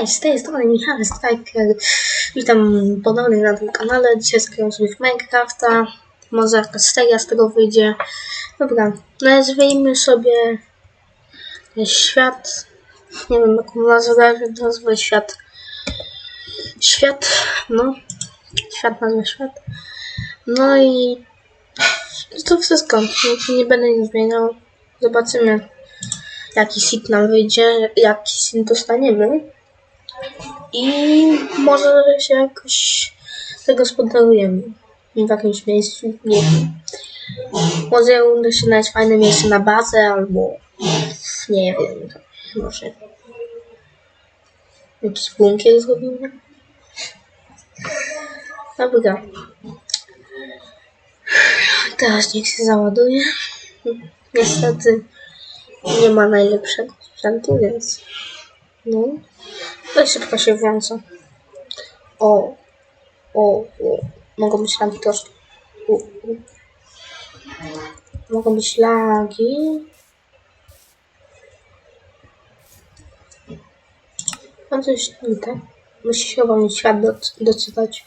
Cześć, z tej strony Michał Striker. Witam ponownie na tym kanale. Dzisiaj skryłem sobie w Minecrafta. Może jakaś seria z tego wyjdzie. Dobra, nazwijmy sobie świat. Nie wiem jaką nazwę, nazwę świat. Świat, no. Świat nazwę świat. No i to wszystko. Nie, nie będę nic zmieniał. Zobaczymy jaki sit nam wyjdzie, jaki sit dostaniemy. I może się jakoś zagospodarujemy w jakimś miejscu, nie wiem. Może uda się znaleźć fajne miejsce na bazę, albo nie wiem, może jakiś bunkier zrobimy. Dobra. Teraz niech się załaduje. Niestety nie ma najlepszego sprzętu, więc no. Dość szybko się włącza. O, o, o. Mogą być lagi troszkę. U, u. Mogą być lagi. Mam coś tak? Musi się mieć świat do, doczytać.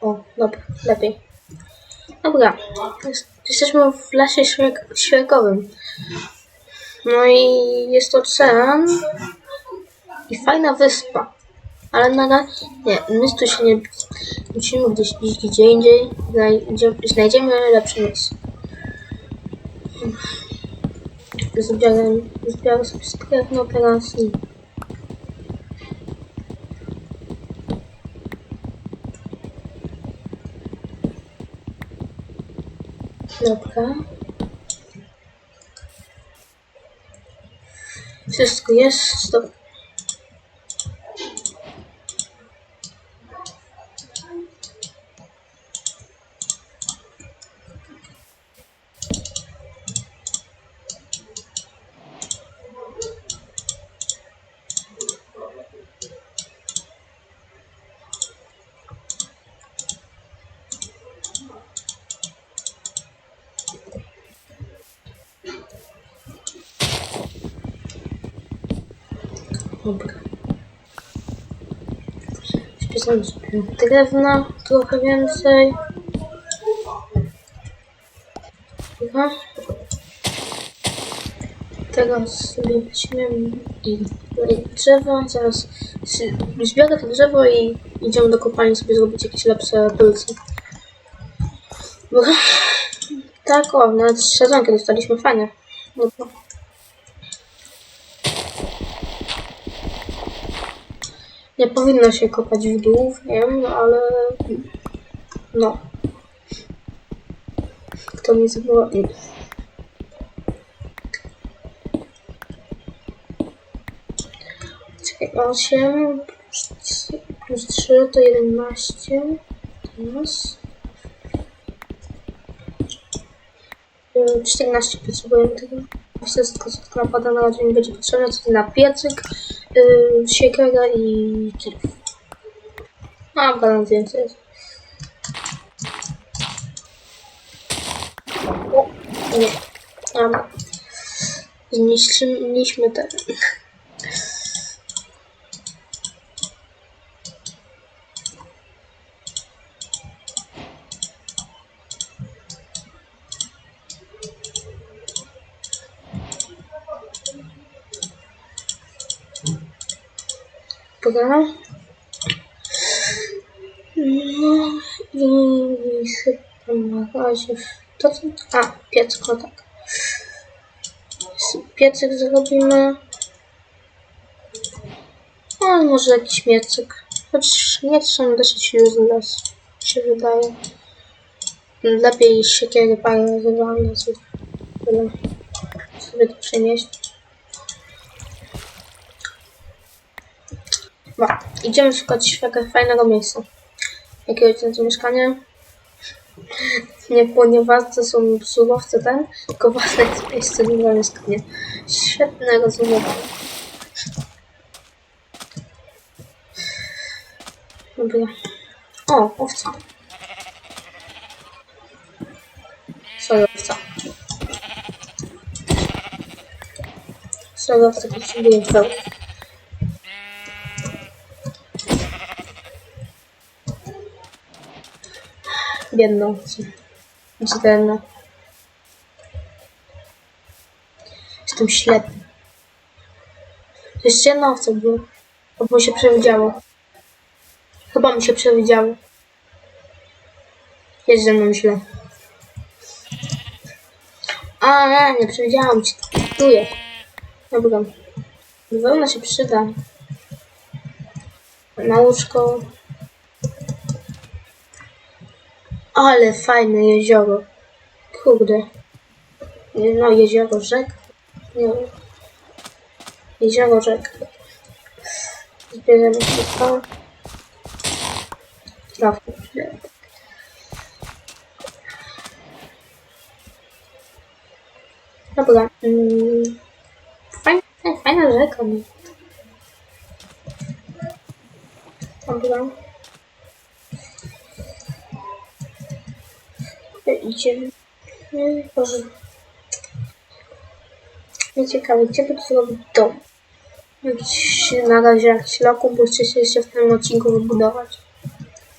O, dobra, lepiej. Dobra, jest, jesteśmy w świerk, świerkowym. No i jest ocean i fajna wyspa. Ale na razie nie, my tu się nie musimy gdzieś iść gdzie indziej. Znajdziemy, znajdziemy lepsze miejsce. Zbieram, zbieram sobie drewno teraz i Dobra. Wszystko jest. Stop. Dobra. Wpisałem sobie drewna trochę więcej. Dobra. Teraz weźmiemy i drzewo. Zaraz zbiorę to drzewo i idziemy do kopalni sobie zrobić jakieś lepsze. Dobra. Tak, o, nawet sadzonkę dostaliśmy, fajnie. Dobra. Nie powinno się kopać w dół, wiem, ale no. Kto mi zawoła? Czekaj, 8 plus 3, plus 3 to 11. Teraz. Y, 14 potrzebujemy tego. Wszystko, co tylko napada na mi będzie potrzebne, to na piecyk, yy, siekierę i kilf. Mam balans więcej. jest. O, nie. Dobra. Zniszczyliśmy ten. Dobra. No i chyba na razie to co? A, piecko, tak. S- Piecyk zrobimy. A może jakiś miecyk. Choć nie są dosyć useless, się wydaje. Lepiej siekiery parę walnę, żeby sobie to przenieść. Dobra, idziemy szukać jakiegoś fajnego miejsca. Jakiegoś to mieszkanie. Nie, ponieważ to są surowce ten, tylko własne jest miejsce na mieszkanie. Świetne rozumowanie. Dobra. O, owca. Sorry, owca. Sorry, owca potrzebuje wełny. Biedną. Gdzie ten, no. Jestem ślepy. Jeszcze jedna owca była. Albo mi się przewidziało. Chyba mi się przewidziało. Jest ze mną źle. A, nie, nie przewidziałam ci. Czuję. Dobra. Wełna się przyda. Na łóżko. Ale fajne jezioro. Kurde. No, jezioro rzek. Nie. Jezioro rzek. Zbierzemy się to. Trawkę. Dobra. Mm, fajna, fajna rzeka. Dobra. Idziemy. Mm, Boże. Nie ciekawe, gdzie by to zrobić dom? Na razie jakiś lokum, bo chcę się w tym odcinku wybudować.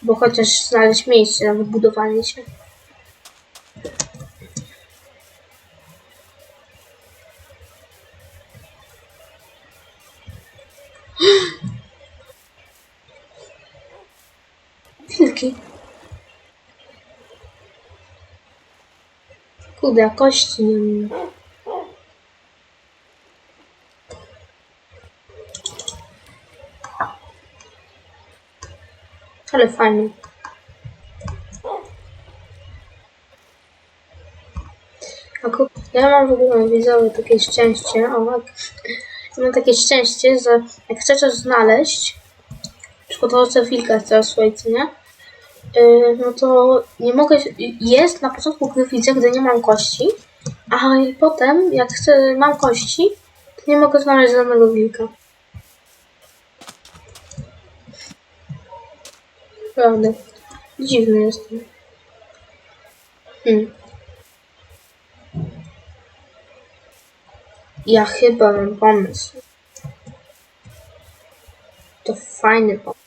Bo chociaż znaleźć miejsce na wybudowanie się. Kurde, a kości nie mam. Ale fajnie. Ja mam w ogóle widzowie takie szczęście, o, ja mam takie szczęście, że jak chcę coś znaleźć, przykładowo wilka teraz w swojej cenie, yy, no to nie mogę, jest na początku gry widzę, gdy nie mam kości, a potem jak chcę, mam kości, to nie mogę znaleźć żadnego wilka. Prawda. Dziwny jestem. Hmm. Ja chyba mam pomysł. To fajny pomysł.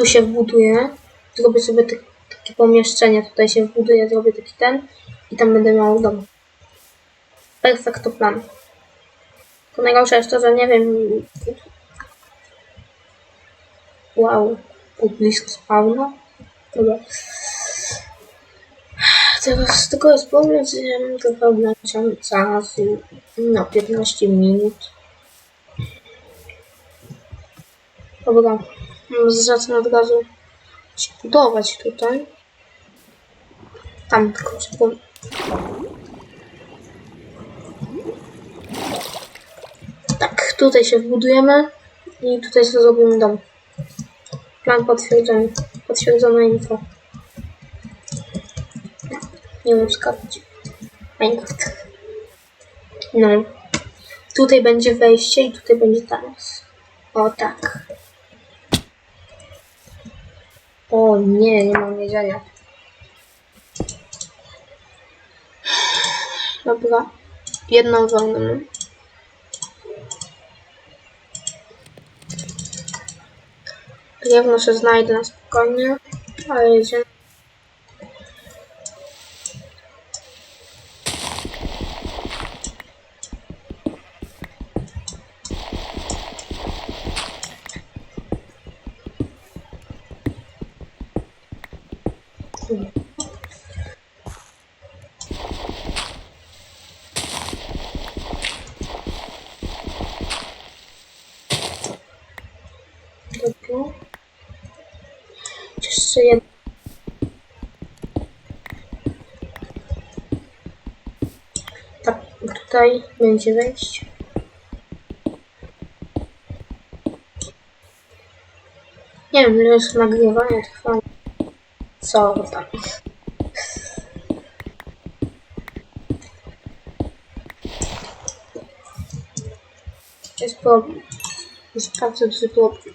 Tu się wbuduje. Zrobię sobie tak- takie pomieszczenie. Tutaj się wbuduje, zrobię taki ten. I tam będę miał dom. Perfekto plan. To najgorsze jest to, że nie wiem. Wow, blisko spawna. Dobra. Teraz tylko jest problem, że ja mam trochę ograniczony czas. No, 15 minut. Dobra. Zacznę od razu budować tutaj. Tam tylko trzeba Tak, tutaj się wbudujemy i tutaj sobie zrobimy dom. Plan potwierdzony. Potwierdzona info. Nie wiem skakać. Minecraft. No. Tutaj będzie wejście i tutaj będzie teraz. O tak. O nie, nie mam jedzenia. Dobra. Jedną mam. Drewno się znajdę na spokojnie, ale jedziemy. Dobra. Jeszcze. Tak, tutaj będzie wejście. Nie wiem, ile już nagrywania trwa. Co tam? Jest problem. Jest bardzo duży problem.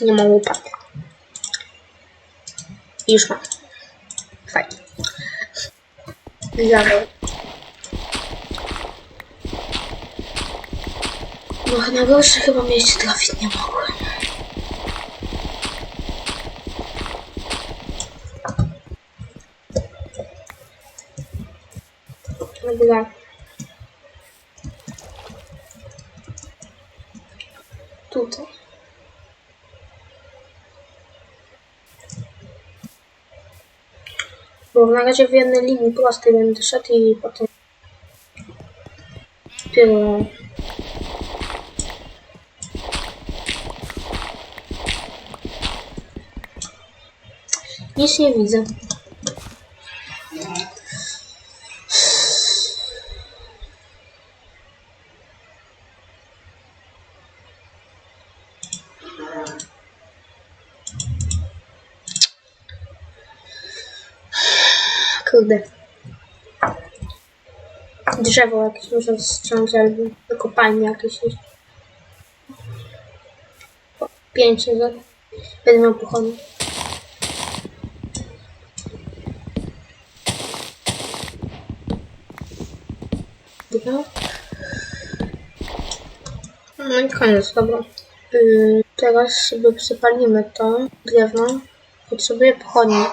Nie mam łopaty. Już mam. Fajnie. Zawał. No, na gorsze chyba miejsce trafić nie mogłem. Dobra. Tutaj. Bo na razie w jednej linii prostej będę szedł i potem dopiero Nic nie widzę. Kurde. Drzewo jakieś muszę ściąć albo kopalnie jakieś. Pięć jest. Będę miał pochodnie. Dobra. No i koniec, dobra. Yy, teraz sobie przypalimy to drewno. Potrzebuję pochodni.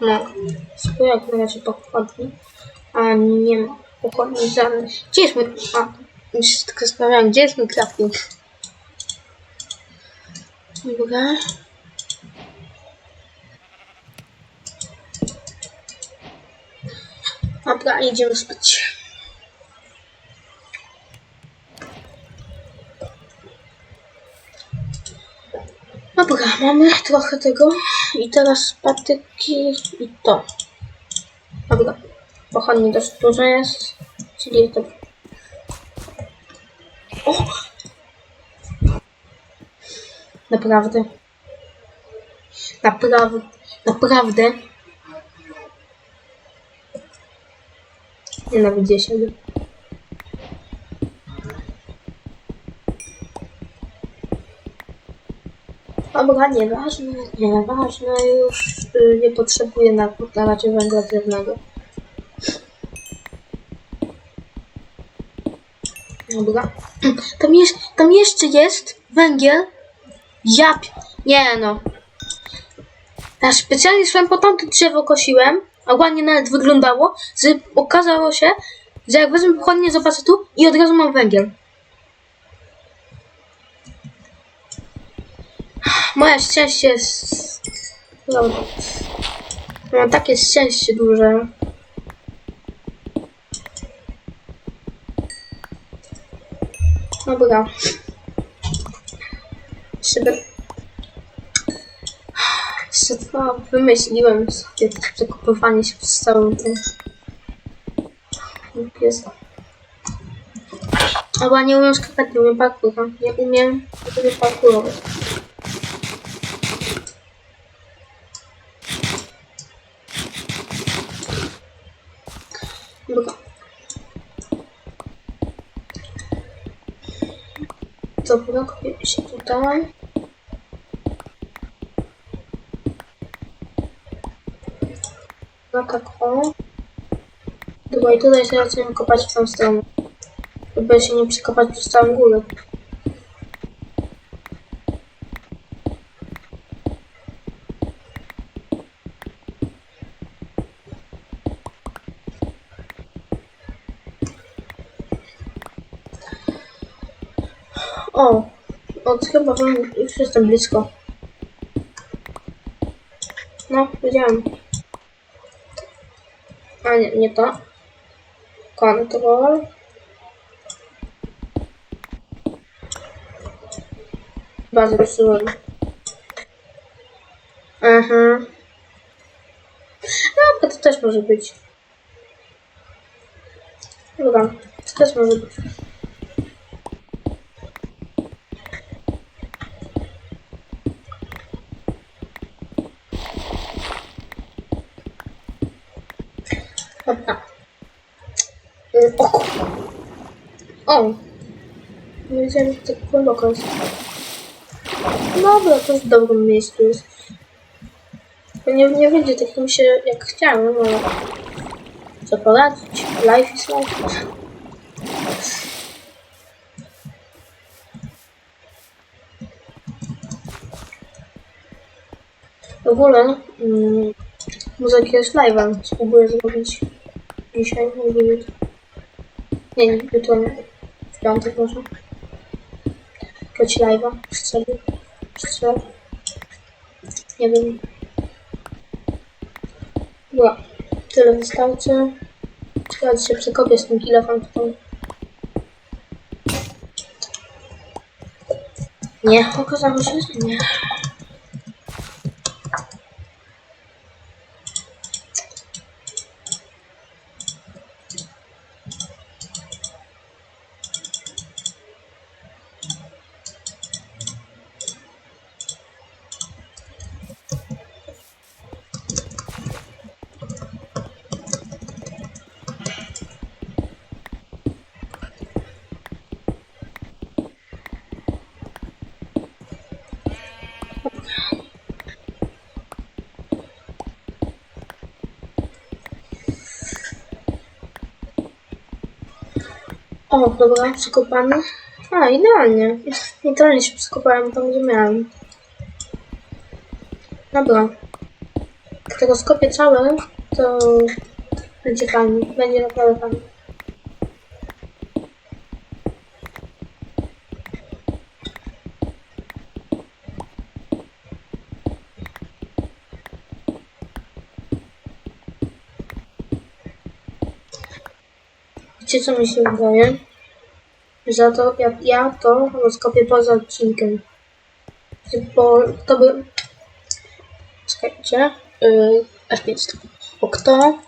No, spróbuję jak na razie pochodni. A nie ma pochodni żadnych. Gdzie jest mój... A, już się tylko zastanawiałem, gdzie jest mój crafting? Dobra. Dobra, idziemy spać. Dobra, mamy trochę tego i teraz patyki i to. Dobra, pochodni dość dużo jest, czyli to... O! Naprawdę. Naprawdę. Naprawdę. Nienawidzę siebie. Dobra, nieważne, nieważne, już y, nie potrzebuję na, razie węgla drewnego. Dobra. Tam, jest, tam jeszcze jest węgiel. Ja... pi- Nie no. Ja specjalnie szłem po tamto drzewo kosiłem, a ładnie nawet wyglądało, że okazało się, że jak wezmę pochodnie, zobaczę tu i od razu mam węgiel. Moje szczęście jest... Dobra. Mam takie szczęście duże. Dobra. Sobie... Jeszcze chyba wymyśliłem sobie przekopywanie się przez całą tym... Jest. Albo nie umiem skakać, nie umiem umiem, nie umiem parkurować. Dobra. Dobra, kopiemy się tutaj. No tak o. Dobra, i tutaj sobie chcemy kopać w tą stronę. Żeby się nie przekopać przez całą górę. O, od chyba wam już jestem blisko. No, wiedziałem. A nie, nie to. Control. Chyba zepsułem. Aha. No, to też może być. Dobra, to też może być. Dobra. O kurwa. O. Nie wiedziałem, że tak głęboko jest. Dobra, to jest w dobrym miejscu jest. Nie, nie będzie tak mi się jak chciałem, ale co poradzić? Life is life. W ogóle, no, mm, może jakiegoś live'a spróbuję zrobić dzisiaj, jutro. Nie, nie, jutro nie. W piątek może. Jakiegoś live'a strzelił. Strzel. Nie wiem. Dobra. Tyle wystarczy. Czy się przekopię z tym kilofem tutaj. Nie, okazało się, że nie. O, dobra, przekopany. A, idealnie. Idealnie się przekopałem tam, gdzie miałem. Dobra. Jak tego skopię całe, to będzie fajnie. Będzie naprawdę fajnie. Wiecie co mi się wydaje? Że to ja, ja to rozkopię poza odcinkiem. Bo to by... Czekajcie. Yy, F5. Bo kto,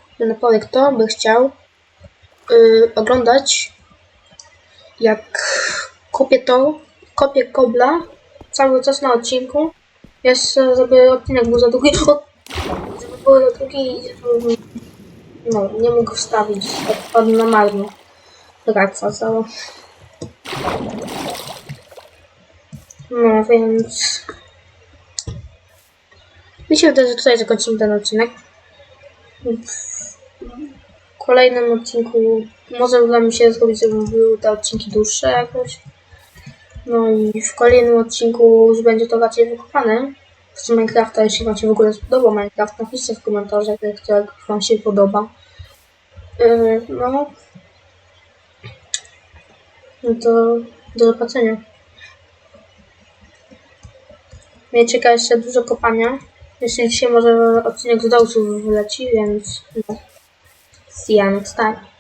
kto by chciał yy, oglądać jak kopię to, kopię kobla cały czas na odcinku. Jeszcze, żeby odcinek był za długi. Żeby był za długi, yy, no, nie mógł wstawić. Odpadł na marno. Wraca cała. No więc... Mi się wydaje, że tutaj zakończymy ten odcinek. W kolejnym odcinku może uda mi się zrobić, żeby były te odcinki dłuższe jakoś. No i w kolejnym odcinku już będzie to raczej wykopane. Z Minecrafta, jeśli Wam się w ogóle spodobał Minecraft, napiszcie w komentarzach, jak, Wam się podoba. Yy, no. No to do zobaczenia. Mnie czeka jeszcze dużo kopania. Jeszcze dzisiaj może odcinek z Dawsów wyleci, więc no. See you next time.